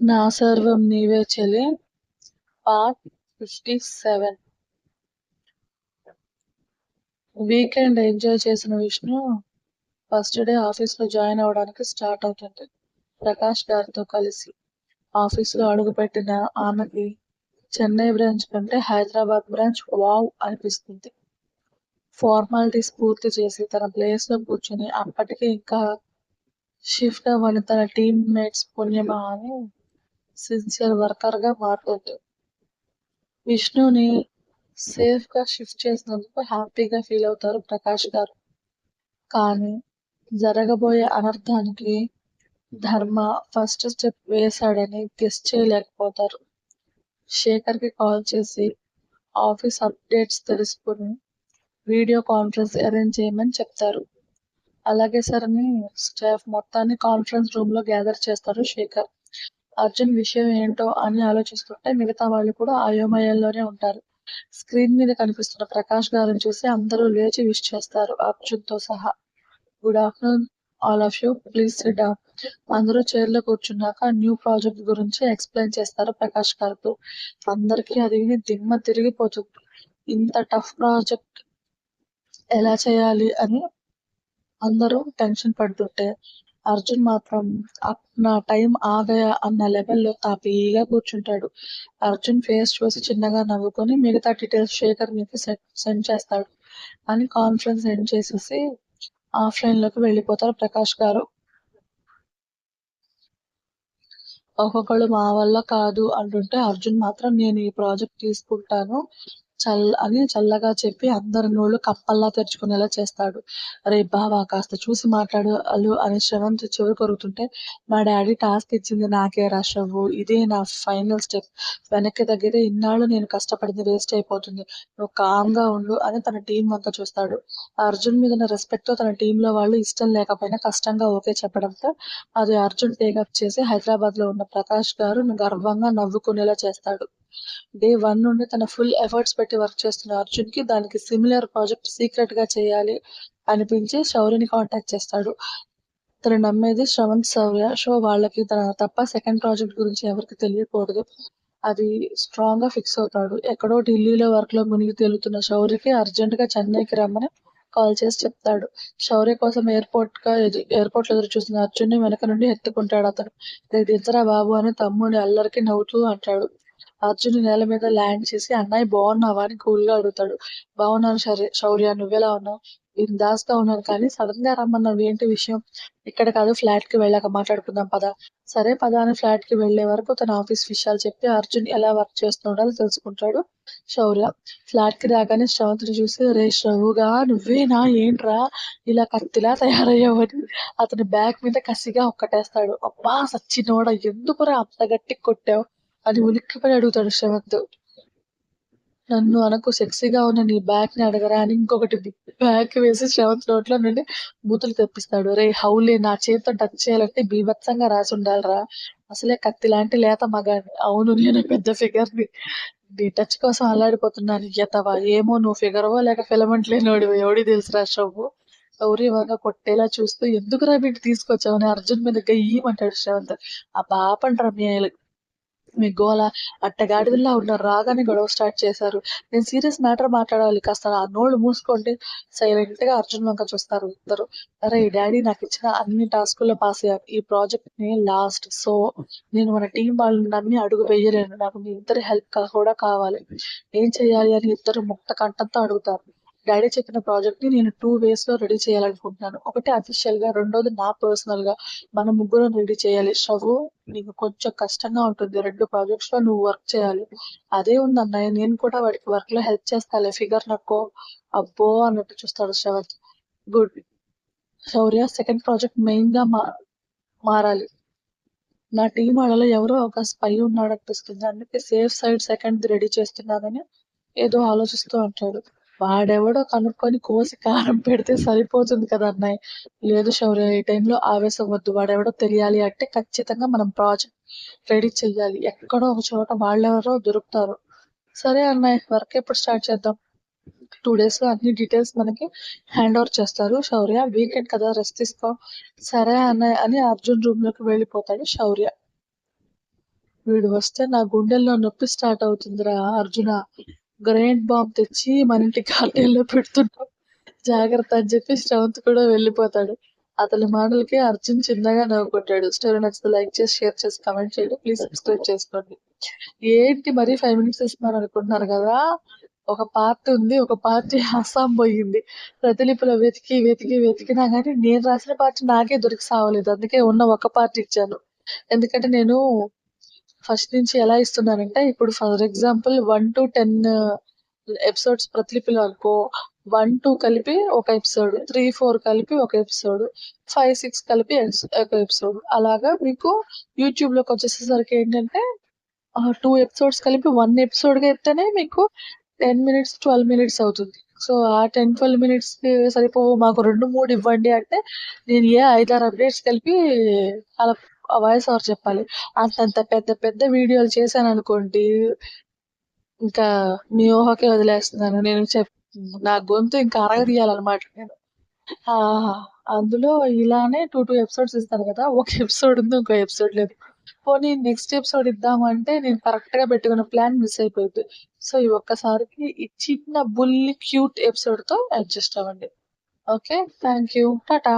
నా సర్వం నీవే చెల్లి. Part fifty seven. Weekend enjoy చేసిన విష్ణు ఫస్ట్ డే ఆఫీస్లో జాయిన్ అవ్వడానికి స్టార్ట్ అవుతుంది ప్రకాష్ గారితో కలిసి ఆఫీస్లో అడుగుపెట్టిన ఆమెకి చెన్నై బ్రాంచ్ కంటే హైదరాబాద్ బ్రాంచ్ వావ్ అనిపిస్తుంది. ఫార్మాలిటీస్ పూర్తి చేసి తన ప్లేస్లో కూర్చుని అప్పటికే ఇంకా షిఫ్ట్ అవ్వని తన టీమ్ మేట్స్ పుణ్యమా అని సిన్సియర్ వర్కర్గా మారుతుంది. విష్ణుని సేఫ్గా షిఫ్ట్ చేసినందుకు హ్యాపీగా ఫీల్ అవుతారు ప్రకాష్ గారు. కానీ జరగబోయే అనర్థానికి ధర్మ ఫస్ట్ స్టెప్ వేశాడని గెస్ చేయలేకపోతారు. శేఖర్కి కాల్ చేసి ఆఫీస్ అప్డేట్స్ తెలుసుకుని వీడియో కాన్ఫరెన్స్ అరేంజ్ చేయమని చెప్తారు. అలాగే సార్ అని స్టాఫ్ మొత్తాన్ని కాన్ఫరెన్స్ రూమ్లో గ్యాదర్ చేస్తారు శేఖర్. అర్జున్ విషయం ఏంటో అని ఆలోచిస్తుంటే మిగతా వాళ్ళు కూడా అయోమయంలోనే ఉంటారు. స్క్రీన్ మీద కనిపిస్తున్న ప్రకాష్ గారిని చూసి అందరూ లేచి విష్ చేస్తారు అర్జున్తో సహా. Good afternoon all of you. Please sit down. అందరూ చైర్లో కూర్చున్నాక న్యూ ప్రాజెక్ట్ గురించి ఎక్స్ప్లెయిన్ చేస్తారు ప్రకాష్ గారితో. అందరికీ అది విని దిమ్మ తిరిగిపోతుంది. ఇంత టఫ్ ప్రాజెక్ట్ ఎలా చేయాలి అని అందరూ టెన్షన్ పడుతుంటే అర్జున్ మాత్రం నా టైం ఆగయా అన్న లెవెల్లో తాపీగా కూర్చుంటాడు. అర్జున్ ఫేస్ చూసి చిన్నగా నవ్వుకొని మిగతా డీటెయిల్స్ శేఖర్ మీకు సెండ్ చేస్తాడు. అని కాన్ఫరెన్స్ ఎండ్ చేసేసి ఆఫ్లైన్లోకి వెళ్ళిపోతారు ప్రకాష్ గారు. ఒక్కొక్కళ్ళు మా వల్ల కాదు అంటుంటే అర్జున్ మాత్రం నేను ఈ ప్రాజెక్ట్ తీసుకుంటాను. చల్ అని చల్లగా చెప్పి అందరి నోళ్ళు కప్పల్లా తెరుచుకునేలా చేస్తాడు. అరే బావా కాస్త చూసి మాట్లాడు అల్లు అని శ్రవంత్ చెవి కొరుకుతుంటే మా డాడీ టాస్క్ ఇచ్చింది నాకే రాషవ్వు ఇదే నా ఫైనల్ స్టెప్. వెనక్కి తగ్గితే ఇన్నాళ్ళు నేను కష్టపడింది వేస్ట్ అయిపోతుంది. నువ్వు కామ్గా ఉండు అని తన టీం అంతా చూస్తాడు. అర్జున్ మీద రెస్పెక్ట్తో తన టీంలో వాళ్ళు ఇష్టం లేకపోయినా కష్టంగా ఓకే చెప్పడంతో అది అర్జున్ టేకప్ చేసి హైదరాబాద్లో ఉన్న ప్రకాష్ గారు గర్వంగా నవ్వుకునేలా చేస్తాడు. డే వన్ నుండి తన ఫుల్ ఎఫర్ట్స్ పెట్టి వర్క్ చేస్తున్న అర్జున్కి దానికి సిమిలర్ ప్రాజెక్ట్ సీక్రెట్గా చేయాలి అనిపించి శౌర్యని కాంటాక్ట్ చేస్తాడు. తను నమ్మేది శ్రవంత్ శౌర్య. షో వాళ్ళకి తన తప్ప సెకండ్ ప్రాజెక్ట్ గురించి ఎవరికి తెలియకూడదు. అది స్ట్రాంగ్గా ఫిక్స్ అవుతాడు. ఎక్కడో ఢిల్లీలో వర్క్లో మునిగి తేలుతున్న శౌర్యకి అర్జెంట్గా చెన్నైకి రమ్మని కాల్ చేసి చెప్తాడు. శౌర్య కోసం ఎయిర్పోర్ట్గా ఎయిర్పోర్ట్లో ఎదురు చూసిన అర్జున్ వెనక నుండి ఎత్తుకుంటాడు అతను. దించరా బాబు అని తమ్ముడి అల్లరికి నవ్వుతూ అంటాడు. అర్జున్ నేల మీద ల్యాండ్ చేసి అన్నయ్య బాగున్నావా? అని కూల్గా అడుగుతాడు. బాగున్నాను సరే శౌర్య నువ్వెలా ఉన్నావు? బిందాస్గా ఉన్నాను కానీ సడన్గా రమ్మన్నావు. ఏంటి విషయం? ఇక్కడ కాదు ఫ్లాట్కి వెళ్ళాక మాట్లాడుకుందాం పద. సరే పద అని ఫ్లాట్కి వెళ్ళే వరకు తన ఆఫీస్ విషయాలు చెప్పి అర్జున్ ఎలా వర్క్ చేస్తుండాలో తెలుసుకుంటాడు శౌర్య. ఫ్లాట్కి రాగానే శ్రవంతుని చూసి రే శ్రవుగా నువ్వేనా? ఏంట్రా? ఇలా కత్తిలా తయారయ్యావని? అతని బ్యాగ్ మీద కసిగా ఒక్కటేస్తాడు. అబ్బా సచ్చినోడ ఎందుకురా అంత గట్టి కొట్టావు? అని ఉలిక్కిపడి అడుగుతాడు శ్రవంత్ నన్ను అనకు సెక్సీగా ఉన్న నీ బ్యాగ్ని అడగరా అని ఇంకొకటి బ్యాగ్ వేసి శ్రవంత్ నోట్లో నుండి బూతులు తెప్పిస్తాడు. రే హౌలే నా చేతితో టచ్ చేయాలంటే బీభత్సంగా రాసి ఉండాలిరా. అసలే కత్తి లాంటి లేత మగాన్ని అవును నేను పెద్ద ఫిగర్ని నీ టచ్ కోసం అల్లాడిపోతున్నాను. ఎతవా ఏమో నువ్వు ఫిగర్వో లేక ఫిలమెంట్ లేనోడివో ఎవడి తెలుసురా షవ్వు గౌరీవంగా కొట్టేలా చూస్తూ ఎందుకురా వీటి తీసుకొచ్చావని అర్జున్ మీద గయ్యమంటాడు శ్రవంత్ ఆ పాపంటారా మీ మీ గోల అట్టగాడిదల్లా ఉన్నారు రాగానే గొడవ స్టార్ట్ చేశారు. నేను సీరియస్ మ్యాటర్ మాట్లాడాలి. కాస్త ఆ నోళ్ళు మూసుకోండి. సైలెంట్గా అర్జున్ వంక చూస్తారు ఇద్దరు. అరే డాడీ నాకు ఇచ్చిన అన్ని టాస్కుల్లో పాస్ అయ్యాను ఈ ప్రాజెక్ట్ని లాస్ట్ సో నేను మన టీం వాళ్ళని నమ్మి అడుగు వేయలేను. నాకు మీ ఇద్దరి హెల్ప్ కూడా కావాలి. ఏం చేయాలి అని ఇద్దరు ముక్త కంఠంతో అడుగుతారు. డాడీ చెప్పిన ప్రాజెక్ట్ని నేను టూ వేస్లో రెడీ చేయాలనుకుంటున్నాను. ఒకటి అఫీషియల్గా రెండోది నా పర్సనల్గా మన ముగ్గురు రెడీ చేయాలి. షవు నీకు కొంచెం కష్టంగా ఉంటుంది. రెండు ప్రాజెక్ట్స్లో నువ్వు వర్క్ చేయాలి. అదే ఉంది అన్నయ్య. నేను కూడా వాడికి వర్క్లో హెల్ప్ చేస్తాలే. ఫిగర్ నాకు అబ్బో అన్నట్టు చూస్తాడు Shravan. Good Shaurya second project మెయిన్గా మా మారాలి. నా టీం వాళ్ళలో ఎవరో ఒక స్పై ఉన్నాడు అనిపిస్తుంది అందుకే సేఫ్ సైడ్ సెకండ్ రెడీ చేస్తున్నానని ఏదో ఆలోచిస్తూ అంటాడు వాడెవడో కనుక్కొని కోసి కారం పెడితే సరిపోతుంది కదా అన్నయ్య. లేదు శౌర్య ఈ టైంలో ఆవేశం వద్దు. వాడెవడో తెలియాలి అంటే ఖచ్చితంగా మనం ప్రాజెక్ట్ రెడీ చెయ్యాలి. ఎక్కడో ఒక చోట వాళ్ళెవరో దొరుకుతారు. సరే అన్నయ్య వర్క్ ఎప్పుడు స్టార్ట్ చేద్దాం? టూ డేస్లో అన్ని డీటెయిల్స్ మనకి హ్యాండ్ ఓవర్ చేస్తారు. శౌర్య వీకెండ్ కదా రెస్ట్ తీసుకో. సరే అన్నయ్య అని అర్జున్ రూమ్లోకి వెళ్ళిపోతాడు శౌర్య. వీడు వస్తే నా గుండెల్లో నొప్పి స్టార్ట్ అవుతుందిరా అర్జున. గ్రైండ్ బాంబ్ తెచ్చి మన ఇంటి గార్డెన్లో పెడుతున్నాం. జాగ్రత్త అని చెప్పి శ్రవంత్ కూడా వెళ్ళిపోతాడు. అతని మాటలకి అర్జున్ చిన్నగా నవ్వుకుంటాడు. స్టోరీ నచ్చితే లైక్ చేసి షేర్ చేసి కామెంట్ చేయండి. ప్లీజ్ సబ్స్క్రైబ్ చేసుకోండి. ఏంటి మరీ ఫైవ్ మినిట్స్ ఇస్తున్నారు అనుకుంటున్నారు కదా? ఒక పార్టీ ఉంది. ఒక పార్టీ అస్సాం పోయింది. ప్రతిలిపిలో వెతికి వెతికి వెతికినా కానీ నేను రాసిన పార్టీ నాకే దొరికి సావలేదు. అందుకే ఉన్న ఒక పార్టీ ఇచ్చాను. ఎందుకంటే నేను ఫస్ట్ నుంచి ఎలా ఇస్తున్నారంటే ఇప్పుడు for example one to ten episodes ప్రతిలిపిలో అనుకో వన్ టూ కలిపి ఒక ఎపిసోడ్ త్రీ ఫోర్ కలిపి ఒక ఎపిసోడ్ ఫైవ్ సిక్స్ కలిపి ఒక ఎపిసోడ్. అలాగా మీకు యూట్యూబ్లోకి వచ్చేసేసరికి ఏంటంటే టూ ఎపిసోడ్స్ కలిపి వన్ ఎపిసోడ్ ఇస్తేనే మీకు టెన్ మినిట్స్ ట్వెల్వ్ మినిట్స్ అవుతుంది. సో ఆ టెన్ ట్వెల్వ్ మినిట్స్కి సరిపోవు మాకు రెండు మూడు ఇవ్వండి అంటే నేను ఏ ఐదారు అప్డేట్స్ కలిపి అలా వాయిస్ ఓవర్ చెప్పాలి. అంతంత పెద్ద పెద్ద వీడియోలు చేశాను అనుకోండి ఇంకా మీ ఊహకే వదిలేస్తున్నాను. నేను చెప్ నా గొంతు ఇంకా అరగదీయాలన్నమాట నేను. అందులో ఇలానే టూ టూ ఎపిసోడ్స్ ఇస్తాను కదా ఒక ఎపిసోడ్ ఉంది ఇంకో ఎపిసోడ్ లేదు. పోనీ నెక్స్ట్ ఎపిసోడ్ ఇద్దామంటే నేను కరెక్ట్గా పెట్టుకున్న ప్లాన్ మిస్ అయిపోయింది సో ఈ ఒక్కసారికి ఈ చిన్న బుల్లి క్యూట్ ఎపిసోడ్తో అడ్జస్ట్ అవ్వండి. Okay thank you tata.